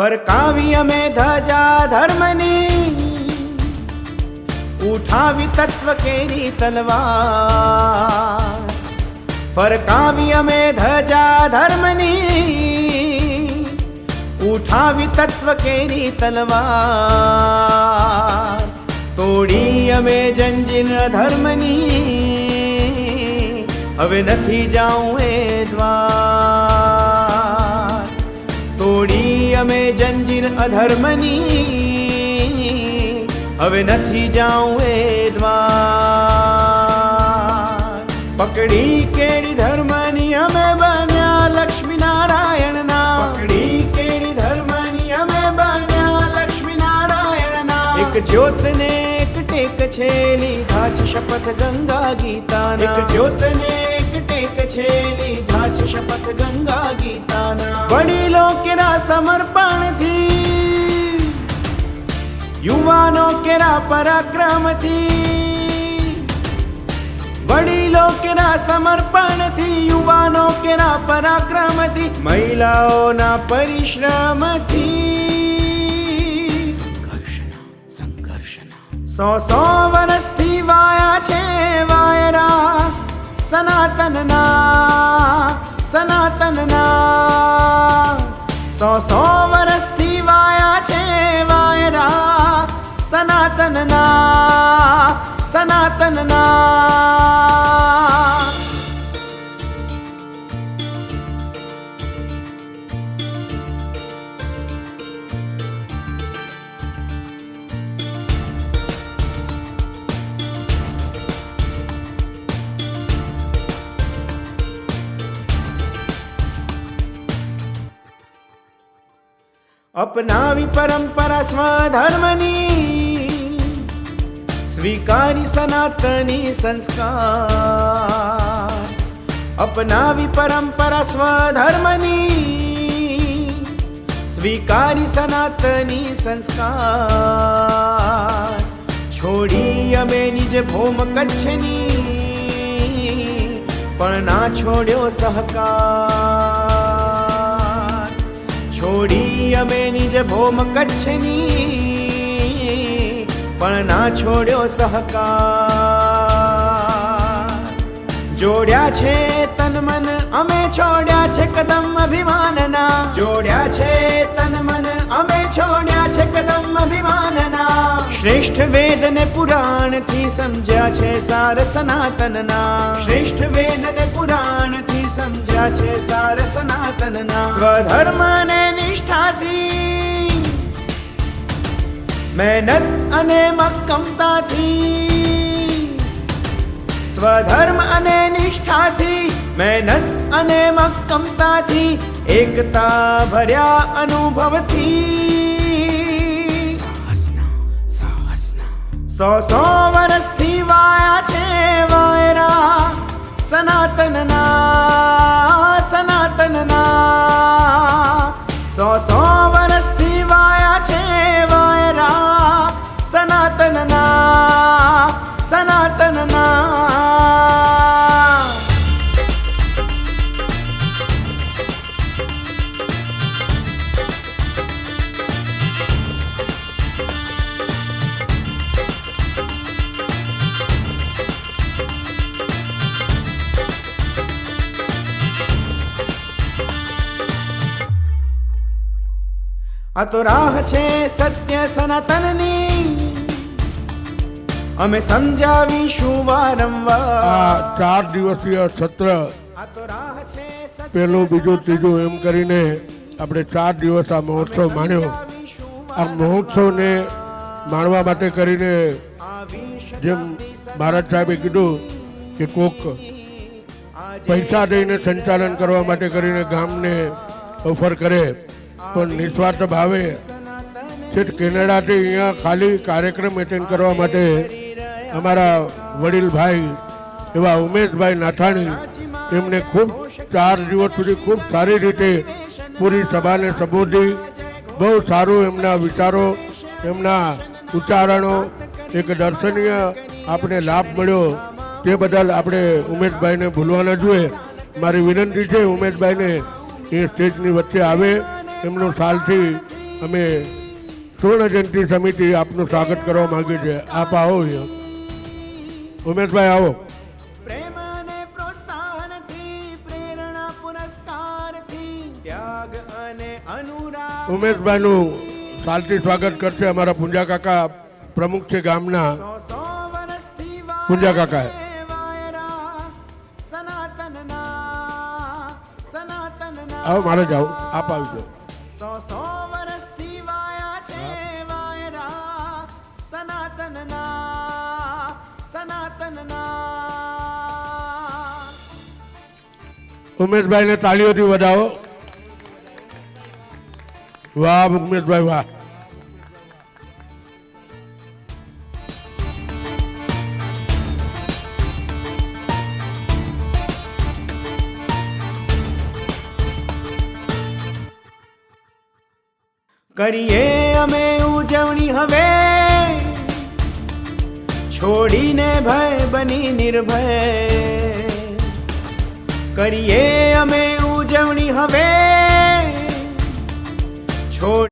ફરકાવી અમે ધજા ધર્મની ઉઠાવી તત્વ કેરી તલવાર ફરકાવી અમે ધજા ધર્મની ઉઠાવી તત્વ કેરી તલવાર તોડી અમે જંજીર ધર્મની હવે નથી જાઉં એ દ્વાર અમે જંજીર અધર્મની. હવે નથી જાઉં એ દ્વાર. પકડી કેડી ધર્મની અમે બન્યા નારાયણના પકડી કેડી ધર્મની અમે બન્યા લક્ષ્મી નારાયણના એક જ્યોતને એક ટેક છે લીધા છે શપથ ગંગા ગીતાના. એક જ્યોતને ટેક છે લીધા છે શપથ ગંગા ગીતાના. વડીલો કેરા સમર્પણથી યુવાનો કેરા પરાક્રમથી વડીલો કેરા સમર્પણથી યુવાનો કેરા પરાક્રમથી મહિલાઓના પરિશ્રમથી. સંઘર્ષના સંઘર્ષના. સો સો વર્ષથી વાયા છે વાયરા સનાતનના સનાતનના સો સો વર્ષથી વાયા છે વાયરા સનાતનના સનાતનના અપનાવી પરંપરા સ્વધર્મની. સ્વીકારી સનાતની સંસ્કાર. અપનાવી પરંપરા સ્વધર્મની. સ્વીકારી સનાતની સંસ્કાર. છોડી અમે નિજ ભૂમ કચ્છની. પણ ના છોડ્યો સહકાર. છોડી અમે નિજ ભોમ કચ્છની, પણ ના છોડ્યો સહકાર. જોડ્યા છે તન મન, અમે છોડ્યા છે કદમ અભિમાનના. જોડ્યા છે તન મન, અમે છોડ્યા છે કદમ અભિમાનના. શ્રેષ્ઠ વેદ ને પુરાણથી સમજ્યા છે સાર સનાતનના. શ્રેષ્ઠ વેદ ને પુરાણથી સમજ્યા છે સાર સનાતનના. સ્વધર્મ ને મહેનત અને મક્કમતાથી સ્વધર્મ અને નિષ્ઠાથી મહેનત અને મક્કમતાથી એકતા ભર્યા અનુભવથી સો સો વર્ષથી વાયા છે વાયરા સનાતનના આ તો રાહ છે સત્ય સનાતનની. અમે સમજાવીશું વારંવાર. આ ચાર દિવસીય સત્ર પહેલું બીજું ત્રીજું એમ કરીને આપણે ચાર દિવસ આ મહોત્સવ માણ્યો. આ મહોત્સવને માણવા માટે કરીને જેમ ભારત સાહેબે કીધું કે કોક પૈસા દઈને સંચાલન કરવા માટે કરીને ગામને ઓફર કરે. પણ નિસ્વાર્થ ભાવે છેક કેનેડાથી અહીંયા ખાલી કાર્યક્રમ એટેન્ડ કરવા માટે અમારા વડીલભાઈ એવા ઉમેશભાઈ નાથાણી, એમને ખૂબ ચાર દિવસ સુધી ખૂબ સારી રીતે પૂરી સભાને સંબોધી. બહુ સારું એમના વિચારો, એમના ઉચ્ચારણો, એક દર્શનીય આપણે લાભ મળ્યો. તે બદલ આપણે ઉમેશભાઈને ભૂલવા ન જોઈએ. મારી વિનંતી છે ઉમેશભાઈને એ સ્ટેજની વચ્ચે આવે. એમનું સાલથી અમે સુવર્ણ જયંતિ સમિતિ આપનું સ્વાગત કરવા માંગીએ છીએ. આપ આવો ઉમેશભાઈ આવો. ઉમેશભાઈનું સાલથી સ્વાગત કરશે અમારા પૂંજા કાકા પ્રમુખ છે ગામના. પૂજા કાકા. આવો મારે જાઓ આપ આવી જાઓ સો સો વર્ષથી વાયા છે વાયરા. સનાતનના સનાતનના. ઉમેશભાઈને તાળીઓથી વધાવો. વાહ ઉમેશભાઈ વાહ. કરીએ અમે ઉજવણી હવે. છોડીને ભય બની નિર્ભય. કરીએ અમે ઉજવણી હવે. છોડ